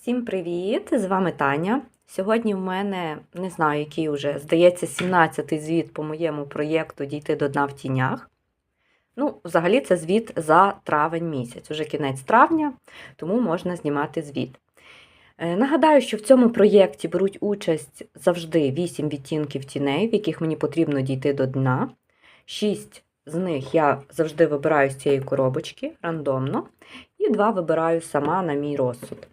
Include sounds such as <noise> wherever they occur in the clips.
Всім привіт! З вами Таня. Сьогодні в мене не знаю, який уже, здається, 17-й звіт по моєму проєкту Дійти до дна в тінях. Ну, взагалі, це звіт за травень місяць, уже кінець травня, тому можна знімати звіт. Е, Нагадаю, що в цьому проєкті беруть участь завжди 8 відтінків тіней, в яких мені потрібно дійти до дна. 6 з них я завжди вибираю з цієї коробочки рандомно, і 2 вибираю сама на мій розсуд.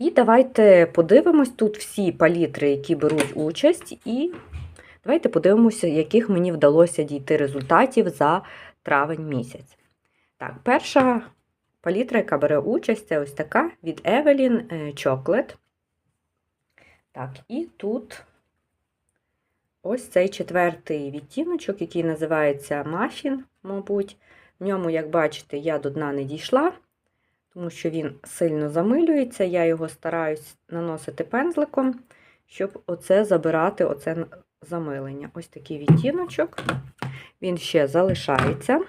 І давайте подивимось тут всі палітри, які беруть участь, і давайте подивимося, яких мені вдалося дійти результатів за травень місяць. Так, перша палітра, яка бере участь, це ось така від Evelyn Chocolate. Так, і тут ось цей четвертий відтіночок, який називається Мафін, мабуть. В ньому, як бачите, я до дна не дійшла тому що він сильно замилюється. Я його стараюсь наносити пензликом, щоб оце забирати оце замилення. Ось такий відтіночок. Він ще залишається.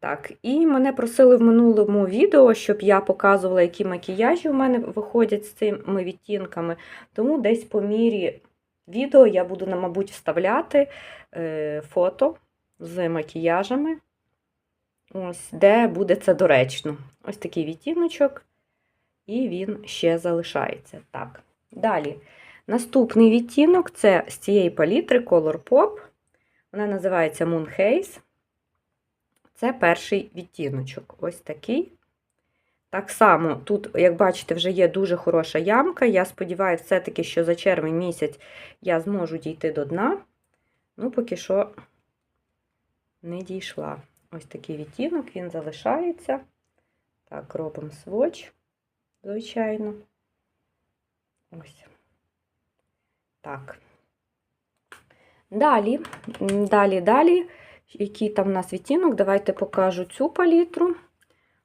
Так, і мене просили в минулому відео, щоб я показувала, які макіяжі у мене виходять з цими відтінками. Тому десь по мірі відео я буду, мабуть, вставляти е, фото з макіяжами. Ось, де буде це доречно. Ось такий відтіночок, і він ще залишається. Так, далі. Наступний відтінок це з цієї палітри Color Pop. Вона називається Moon Haze. Це перший відтіночок. Ось такий. Так само, тут, як бачите, вже є дуже хороша ямка. Я сподіваюся, все-таки, що за червень місяць я зможу дійти до дна. Ну, поки що не дійшла. Ось такий відтінок, він залишається. Так, робимо сводч, звичайно. Ось. Так. Далі, далі, далі, який там у нас відтінок, давайте покажу цю палітру.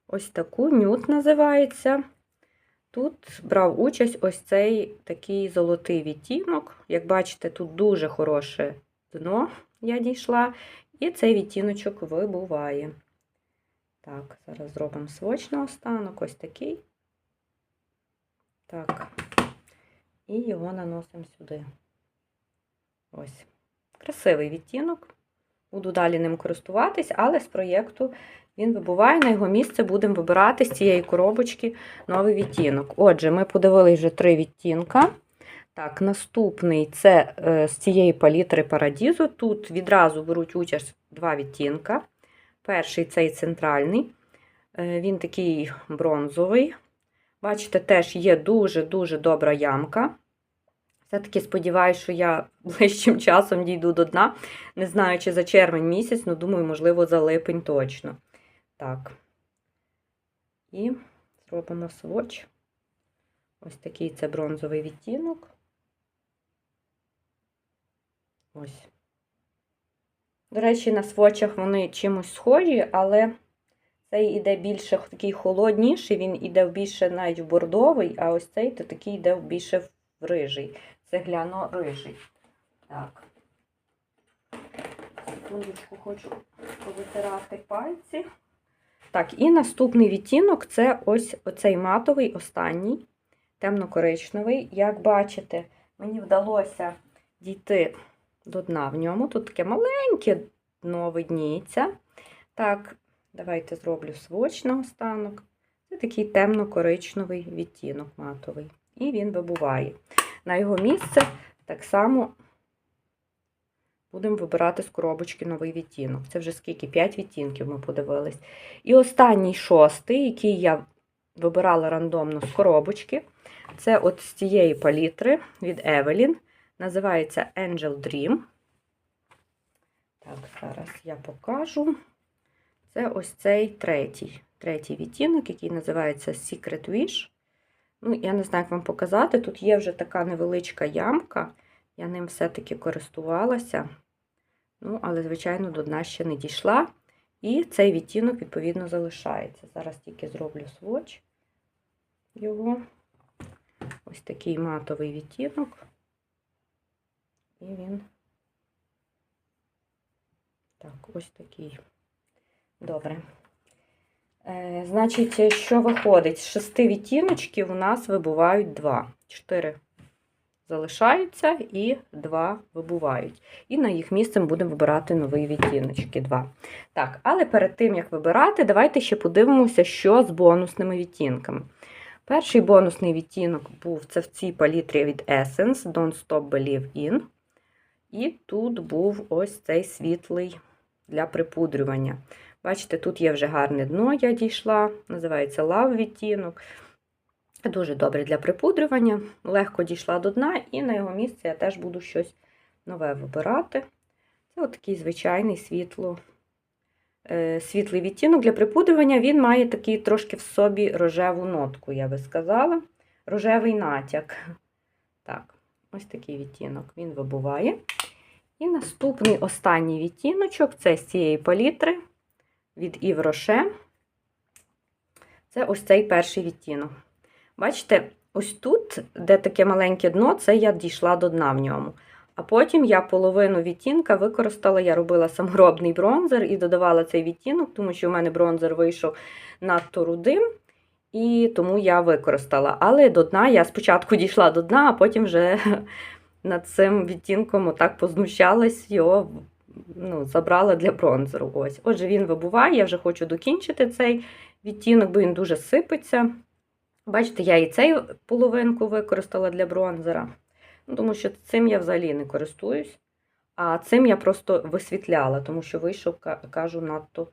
Ось таку нюд називається. Тут брав участь ось цей такий золотий відтінок. Як бачите, тут дуже хороше дно я дійшла. І цей відтіночок вибуває. Так, зараз зробимо своч на останок, ось такий. Так, і його наносимо сюди. Ось. Красивий відтінок. Буду далі ним користуватись, але з проєкту він вибуває. На його місце будемо вибирати з цієї коробочки новий відтінок. Отже, ми подивилися вже три відтінка. Так, наступний це е, з цієї палітри Парадізу. Тут відразу беруть участь два відтінка. Перший цей центральний, е, він такий бронзовий. Бачите, теж є дуже-дуже добра ямка. Все-таки сподіваюся, що я <laughs> ближчим часом дійду до дна. Не знаю, чи за червень місяць, але думаю, можливо, за липень точно. Так. І зробимо сводч. Ось такий це бронзовий відтінок. Ось. До речі, на свочах вони чимось схожі, але цей іде більше такий холодніший, він іде більше навіть в бордовий, а ось цей то такий йде більше в рижий. Цегляно рижий. Так. Секундочку хочу повитирати пальці. Так, і наступний відтінок це ось оцей матовий, останній, темно-коричневий. Як бачите, мені вдалося дійти до дна в ньому. Тут таке маленьке дно видніється. Так, давайте зроблю своч на останок. Це такий темно-коричневий відтінок матовий. І він вибуває. На його місце так само будемо вибирати з коробочки новий відтінок. Це вже скільки? 5 відтінків ми подивились. І останній шостий, який я вибирала рандомно з коробочки, це от з цієї палітри від Evelyn. Називається Angel Dream. Так, зараз я покажу. Це ось цей третій третій відтінок, який називається Secret Wish. Ну, я не знаю, як вам показати. Тут є вже така невеличка ямка. Я ним все-таки користувалася. Ну, але, звичайно, до дна ще не дійшла. І цей відтінок, відповідно, залишається. Зараз тільки зроблю своч його. Ось такий матовий відтінок. І він так, ось такий. Добре. Е, Значить, що виходить? З шести відтіночків у нас вибувають два. Чотири залишаються і два вибувають. І на їх місце ми будемо вибирати нові відтіночки. Два. Так, але перед тим, як вибирати, давайте ще подивимося, що з бонусними відтінками. Перший бонусний відтінок був це в цій палітрі від Essence Don't Stop Believe In. І тут був ось цей світлий для припудрювання. Бачите, тут є вже гарне дно, я дійшла, називається лав відтінок. Дуже добре для припудрювання. Легко дійшла до дна, і на його місце я теж буду щось нове вибирати. Це от такий звичайний світло, е, світлий відтінок для припудрювання. Він має такий трошки в собі рожеву нотку, я би сказала. Рожевий натяк. Так, ось такий відтінок він вибуває. І наступний останній відтіночок це з цієї палітри від Rocher. Це ось цей перший відтінок. Бачите, ось тут, де таке маленьке дно, це я дійшла до дна в ньому. А потім я половину відтінка використала, я робила саморобний бронзер і додавала цей відтінок, тому що в мене бронзер вийшов надто рудим, і тому я використала. Але до дна я спочатку <laughs> дійшла до дна, а потім вже <laughs> над цим відтінком отак познущалась, його ну, забрала для бронзеру. Ось. Отже, він вибуває, я вже хочу докінчити цей відтінок, бо він дуже сипеться. Бачите, я і цей половинку використала для бронзера, ну, тому що цим я взагалі не користуюсь. А цим я просто висвітляла, тому що вийшов, кажу, надто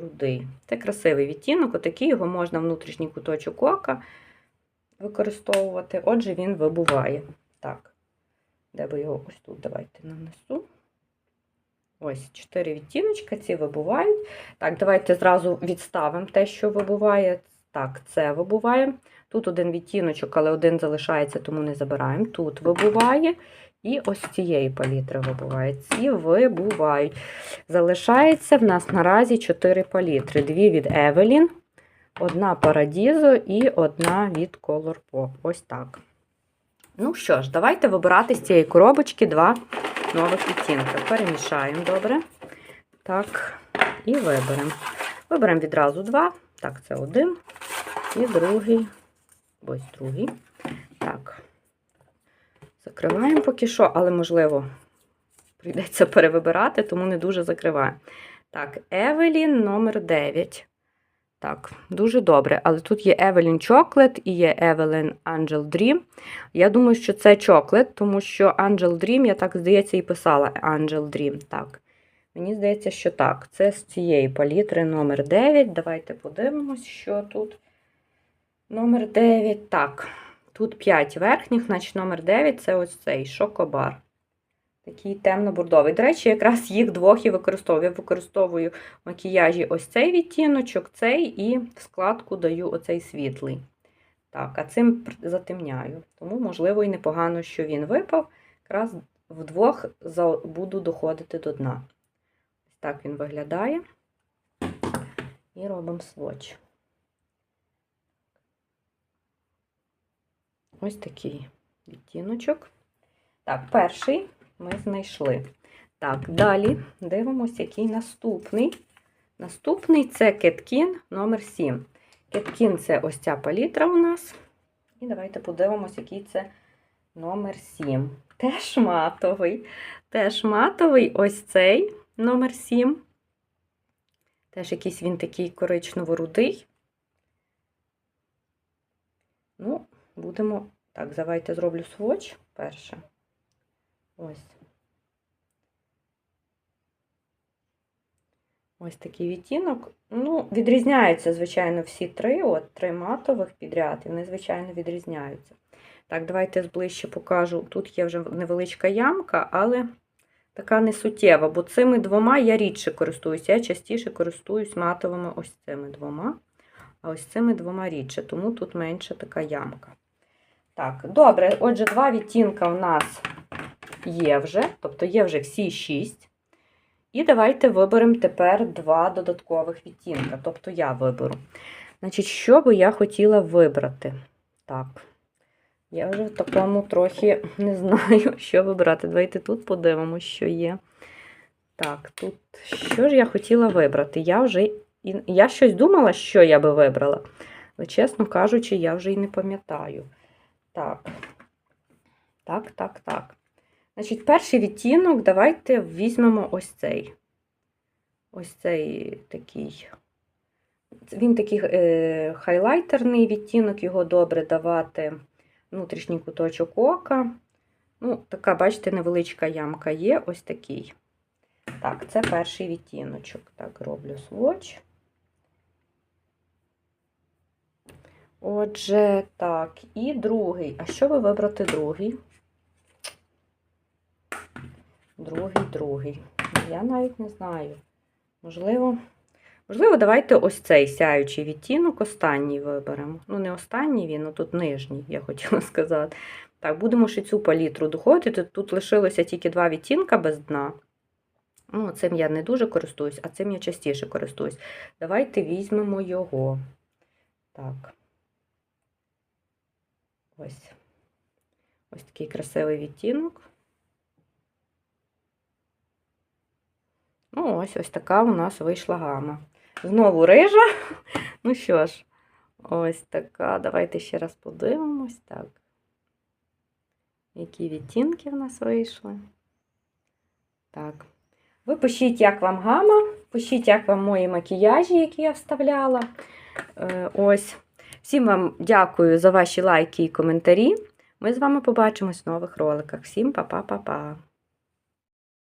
рудий. Це красивий відтінок, отакий його можна внутрішній куточок ока використовувати. Отже, він вибуває. Так, де би його ось тут давайте нанесу. Ось, чотири відтіночка, ці вибувають. Так, давайте зразу відставимо те, що вибуває. Так, це вибуває. Тут один відтіночок, але один залишається, тому не забираємо. Тут вибуває. І ось цієї палітри вибуває. Ці вибувають. Залишається в нас наразі 4 палітри. Дві від Evelyn, одна Paradiso і одна від Colourpop. Ось так. Ну що ж, давайте вибирати з цієї коробочки два нових відтінки. Перемішаємо добре. Так, і виберемо. Виберемо відразу два. Так, це один. І другий. Ось другий. Так. Закриваємо поки що, але, можливо, прийдеться перевибирати, тому не дуже закриваю. Так, Евелін номер 9. Так, дуже добре. Але тут є Evelyn Chocolate і є Evelyn Angel Dream. Я думаю, що це Chocolate, тому що Angel Dream, я так, здається, і писала Angel Dream. Так. Мені здається, що так. Це з цієї палітри номер 9. Давайте подивимось, що тут. Номер 9. Так, тут 5 верхніх, значить номер 9 це ось цей шокобар. Такий темно-бордовий. До речі, якраз їх двох і використовую. Я використовую в макіяжі ось цей відтіночок, цей, і в складку даю оцей світлий. Так, а цим затемняю. Тому, можливо, і непогано, що він випав. Якраз вдвох буду доходити до дна. Ось так він виглядає. І робимо сводч. Ось такий відтіночок. Так, перший ми знайшли. Так, далі дивимося, який наступний. Наступний це кеткін номер 7. Кеткін це ось ця палітра у нас. І давайте подивимося, який це номер 7. Теж матовий. Теж матовий ось цей номер 7. Теж якийсь він такий коричнево-рудий. Ну, будемо. Так, давайте зроблю сводч перше. Ось. Ось такий відтінок. Ну, відрізняються, звичайно, всі три. От три матових підряд, і вони, звичайно, відрізняються. Так, давайте зближче покажу. Тут є вже невеличка ямка, але така не суттєва, бо цими двома я рідше користуюся. Я частіше користуюсь матовими ось цими двома, а ось цими двома рідше, тому тут менша така ямка. Так, добре, отже, два відтінка у нас є вже, тобто є вже всі шість. І давайте виберемо тепер два додаткових відтінка. Тобто я виберу. Значить, що би я хотіла вибрати? Так, я вже в такому трохи не знаю, <laughs> що вибрати. Давайте тут подивимося, що є. Так, тут що ж я хотіла вибрати? Я вже я щось думала, що я би вибрала. Але, чесно кажучи, я вже й не пам'ятаю. Так. Так, так, так. Значить, перший відтінок давайте візьмемо ось цей. Ось цей такий. Він такий е, хайлайтерний відтінок, його добре давати внутрішній куточок ока. Ну, така, бачите, невеличка ямка є, ось такий. Так, це перший відтіночок. Так, роблю сводч. Отже, так, і другий. А що ви вибрати другий? Другий, другий. Я навіть не знаю. Можливо, можливо, давайте ось цей сяючий відтінок, останній виберемо. Ну, не останній він, а тут нижній, я хотіла <laughs> сказати. Так, будемо ще цю палітру доходити. Тут лишилося тільки два відтінка без дна. Ну, цим я не дуже користуюсь, а цим я частіше користуюсь. Давайте візьмемо його. Так. Ось. Ось такий красивий відтінок. Ну, ось ось така у нас вийшла гама. Знову рижа. <laughs> Ну що ж, ось така. Давайте ще раз подивимось. Так. Які відтінки в нас вийшли. Так. Ви пишіть, як вам гама, пишіть, як вам мої макіяжі, які я вставляла. Е, Ось. Всім вам дякую за ваші лайки і коментарі. Ми з вами побачимось в нових роликах. Всім па-па-па-па!